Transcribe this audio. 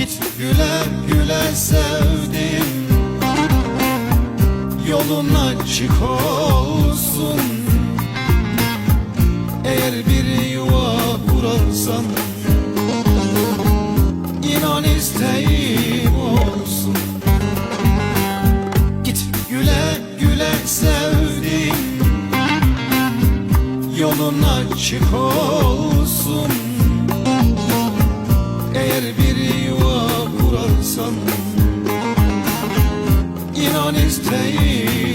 Git güle güle sevdim Yolun açık olsun. Eğer bir yuva kurarsan İnan isteğim olsun. Git güle güle sevdim Yolun açık olsun on his tail.